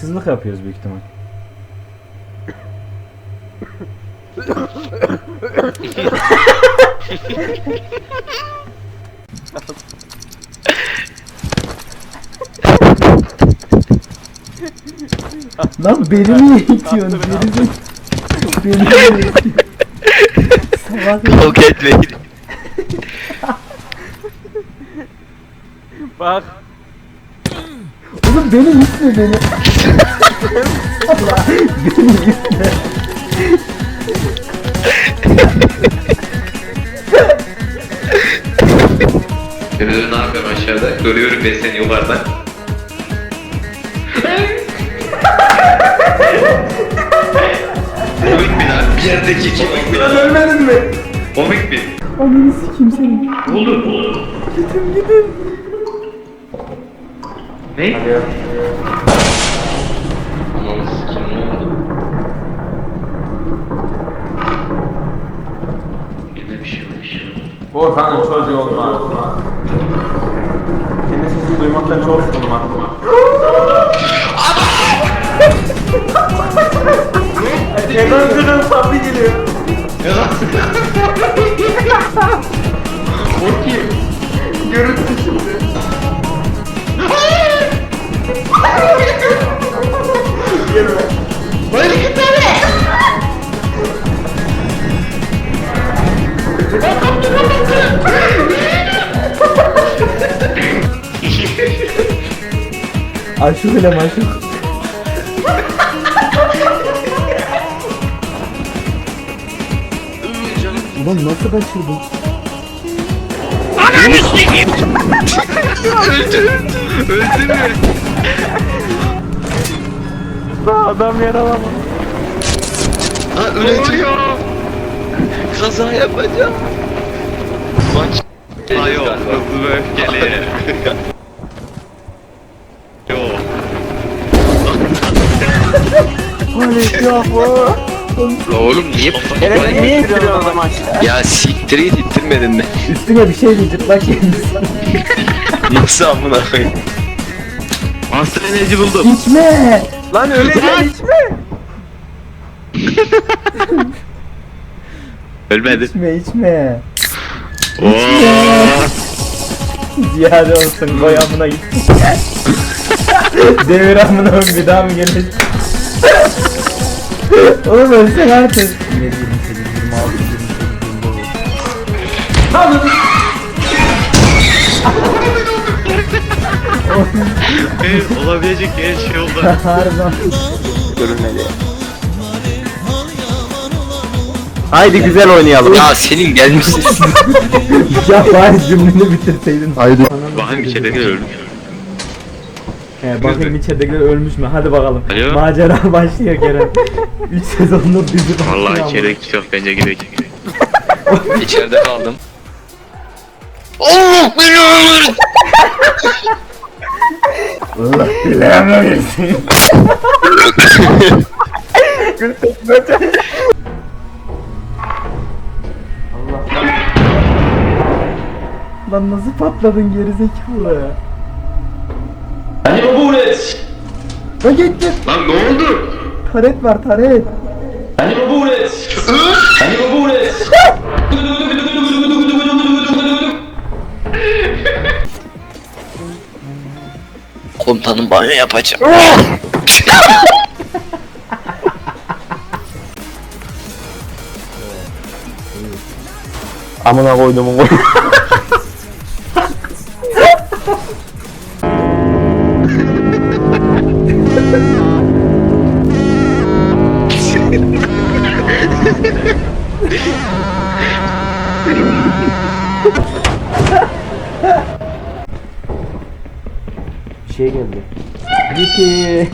hırsızlık yapıyoruz büyük ihtimal. Lan itiyorsun? Gerizek. Beni niye itiyorsun? Salak. Yok etmeyin. Bak. Oğlum beni itme beni. Allah beni itme. Deniz ne yapıyorsun aşağıda? Görüyorum ben seni yukarıdan. Komik mi lan? Bir yerdeki komik mi lan? Ölmedin mi? Komik mi? Ananı sikeyim seni. Olur olur. Gidin gidin. Ne? Ananı sikim ne oldu? Yine bir şey olmuş. Orhan'ın çocuğu olmaz. Senin sesini duymaktan çok sıkıldım aklıma. Ekran kırın sabri geliyor. o kim? Görüntü şimdi. Aşık ile maşık. Ulan nasıl kaçırdın? Adam yaralama. Ha öleceğim. Kaza yapacağım. Maç. Ay yok. Hızlı öfkeli. Halet yok bu. Oğlum niye Evet niye indiriyorsun o zaman? Ya siktir git ittirmedin mi? Üstüne bir şey diyecek bak kendisi. Nasıl amına koyayım? Monster Energy buldum. İçme. Lan öyle değil içme. Ölmedim. İçme içme. Oo. Ziyade olsun koy amına git. Devir amına bir daha mı gelir? Oğlum ölsen artık. 27, 28, 26, 28, 29. Evet, olabilecek her şey oldu. Harbiden. Görünmedi. Haydi güzel oynayalım. Ya senin gelmişsin. ya bari cümleni bitirseydin. Haydi. Bakın içeride ölmüş. He, bakayım içeridekiler ölmüş mü? Hadi bakalım. Alo? Macera başlıyor Kerem. 3 sezondur dizi başlıyor Vallahi ama. içeride kimse yok bence gidelim. İçeride kaldım. Allah beni öldür. Allah belanı versin. Lan nasıl patladın gerizekalı? Hani bu uğraş? Lan git git. Lan ne oldu? Taret var taret. Hani bu uğraş? Hani bu uğraş? Komutanım banyo yapacağım. Amına koydum koy. şey geldi. Gitti.